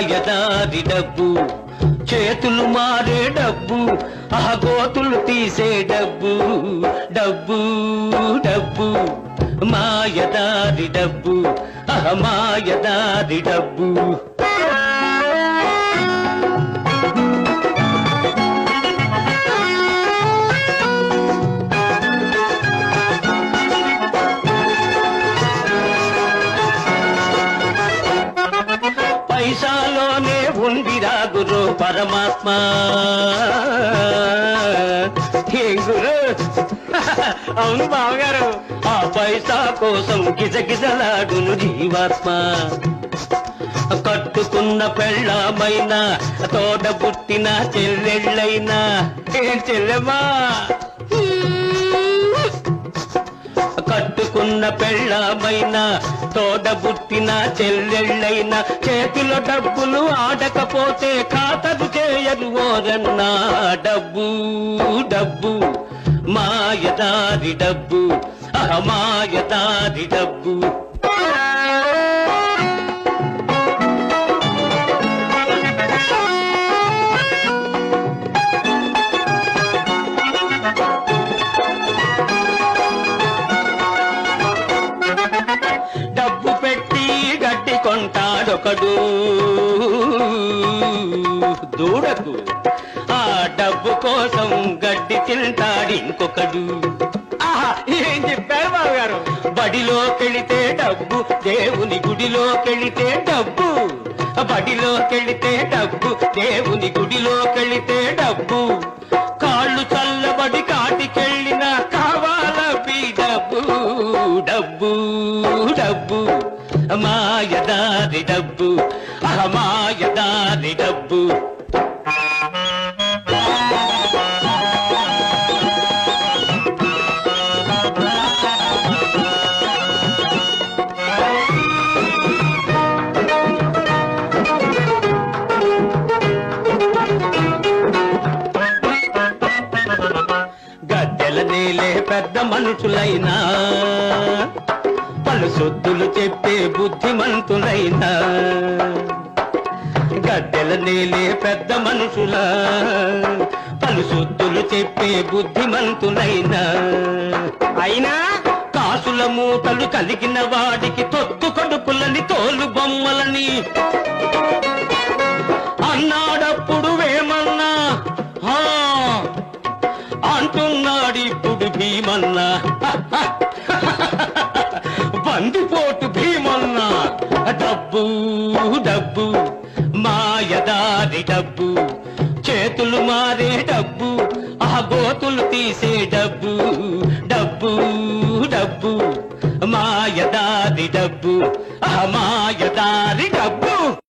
డబ్బు డబ్బు చేతులు మారే డబ్బు అహగోతులు తీసే డబ్బు డబ్బు డబ్బు. మాయదారి డబ్బు అహ మాయదారి డబ్బు. ఉందిరా గురు పరమాత్మ. ఏం గురు అవును బావగారు. ఆ పైసా కోసం గిజగిజలాడును జీవాత్మ. కట్టుకున్న పెళ్ళమైనా తోడ పుట్టిన చెల్లెళ్ళైనా. ఏం చెల్లెమ్మా? కట్టుకున్న పెళ్ళమైనా తోడబుట్టిన చెల్లెళ్ళైనా చేతిలో డబ్బులు ఆడకపోతే ఖాతరు చేయదు ఓరన్నా. డబ్బు డబ్బు మాయదారి డబ్బు అహమాయదారి డబ్బు. గడ్డి కొంటాడొకడు దూడకు ఆ డబ్బు కోసం గడ్డి తింటాడు ఇంకొకడు. ఆహా, ఏం చెప్పారు బాబు గారు బడిలోకెళితే డబ్బు దేవుని గుడిలోకెళితే డబ్బు. బడిలోకెళితే డబ్బు దేవుని గుడిలోకెళితే డబ్బు. కాళ్ళు చల్లబడి కాటికెళ్ళిన కావాల డబ్బు డబ్బు డబ్బు. మాయదారి డబ్బు అహమాయదారి డబ్బు. గద్దెల నేలే పెద్ద మనుషులైనా. పలు సొద్దులు చెప్పే బుద్ధిమంతులైనా. గద్దెల నేలే పెద్ద మనుషుల. పలు సొద్దులు చెప్పే బుద్ధిమంతులైనా. అయినా? కాసుల మూటలు కలిగిన వాడికి తొత్తు బందిపోటు భీమన్నా డబ్బు డబ్బు మాయదారి డబ్బు. చేతులు మారే డబ్బు ఆ గోతులు తీసే డబ్బు. డబ్బు డబ్బు మాయదారి డబ్బు ఆ మాయదారి డబ్బు.